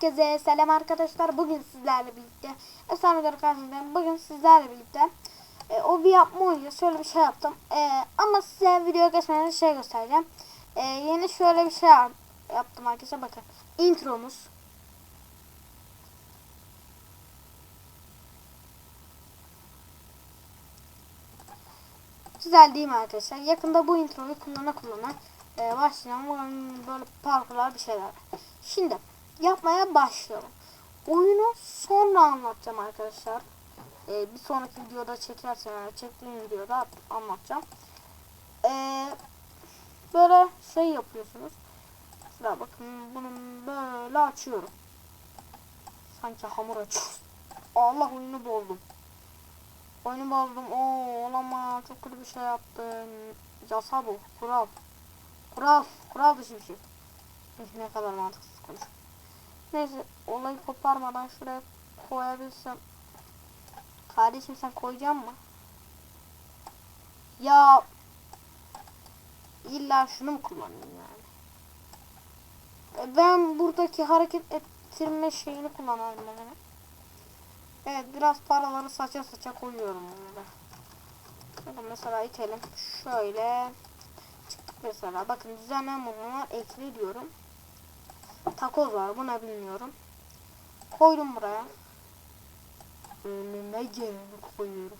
Herkese selam arkadaşlar. Bugün sizlerle birlikte Efsaneler karşınızdayım. Bugün sizlerle birlikte e, obi yapma oyunu şöyle bir şey yaptım. E, ama size video geçmeden şey göstereceğim. E, yeni şöyle bir şey yap- yaptım arkadaşlar. Bakın intromuz. Güzel değil mi arkadaşlar? Yakında bu introyu kullana kullana e, başlayacağım. Böyle parkurlar bir şeyler. Şimdi yapmaya başlıyorum. Oyunu sonra anlatacağım arkadaşlar. E, bir sonraki videoda çekersem yani çektiğim videoda anlatacağım. E, böyle şey yapıyorsunuz. Şuraya bakın bunu böyle açıyorum. Sanki hamur açıyoruz. Allah oyunu bozdum. Oyunu bozdum. Oo olamaz. Çok kötü bir şey yaptım. Yasa bu. Kural. Kural. Kural dışı bir şey. Ne kadar mantıksız konuş. Neyse olayı koparmadan şuraya koyabilsem. Kardeşim sen koyacak mı? Ya illa şunu mu kullanayım yani? E, Ben buradaki hareket ettirme şeyini kullanıyorum yani. Evet biraz paraları saça saça koyuyorum burada. Bakın mesela itelim. Şöyle çıktık mesela. Bakın düzenleme moduna ekle diyorum. Takoz var. Buna bilmiyorum. Koydum buraya. Önüme geleni koyuyorum.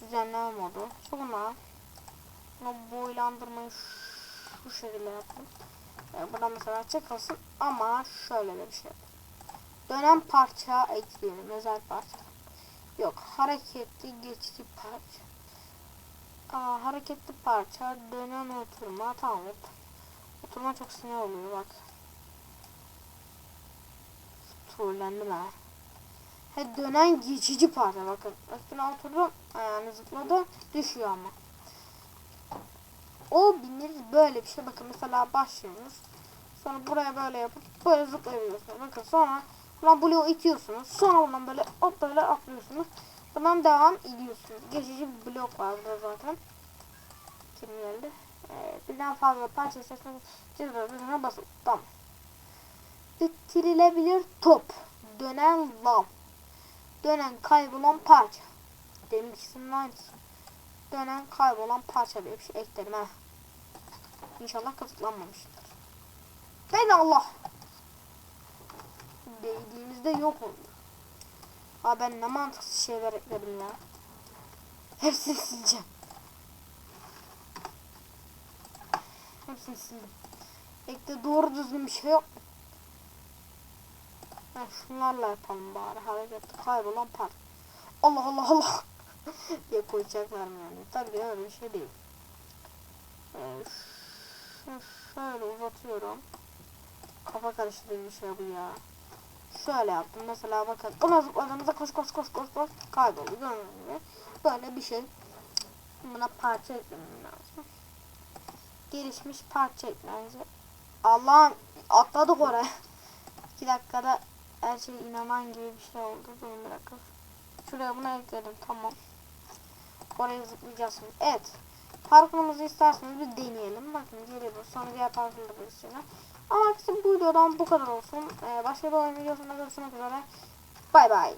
Düzenleme modu. Sonra boylandırmayı şu şekilde yaptım. Ee, buradan mesela çıkılsın ama şöyle de bir şey yaptım. Dönen parça ekleyelim. Özel parça. Yok. Hareketli geçici parça. Aa, hareketli parça. Dönen oturma. Tamam. Oturma çok sinir oluyor bak. Trollendim ha. He dönen geçici parça bakın. Üstüne oturdum. Ayağını zıpladı. Düşüyor ama. O binir böyle bir şey. Bakın mesela başlıyorsunuz. Sonra buraya böyle yapıp böyle zıplayabiliyorsunuz. Bakın sonra buradan bloğu itiyorsunuz. Sonra buradan böyle hop böyle atlıyorsunuz. Buradan devam ediyorsunuz. Geçici bir blok var burada zaten. Kim geldi? Ee, birden fazla parça seçmek cızırına basın. Tamam. Bitirilebilir top. Dönen lav. Dönen kaybolan parça. Demin ikisinin aynısı. Dönen kaybolan parça diye bir şey ekledim ha. İnşallah kazıklanmamıştır. Hey Allah. Değdiğimizde yok oluyor. Aa ben ne mantıksız şeyler ekledim ya. Hepsini sileceğim. Hepsini sildim. Ekte doğru düzgün bir şey yok. Ha, şunlarla yapalım bari. Hareketli kaybolan part. Allah Allah Allah. diye koyacaklar yani? Tabii öyle bir şey değil. Ee, şöyle uzatıyorum. Kafa karıştırıcı bir şey bu ya. Şöyle yaptım mesela bakın. Ona zıpladığınızda koş koş koş koş koş gibi. Böyle bir şey. Buna parça eklemem lazım. Gelişmiş parça eklenecek. Allah'ım atladık oraya. 2 dakikada her şey inanan gibi bir şey oldu. Bir dakika. Şuraya bunu ekledim tamam. Oraya zıplayacağız. Evet. Parkurumuzu isterseniz bir deneyelim. Bakın geliyoruz. Sonra diğer parkurları göstereceğim. Ama işte bu videodan bu kadar olsun. Ee, başka bir oyun videosunda görüşmek üzere. Bay bay.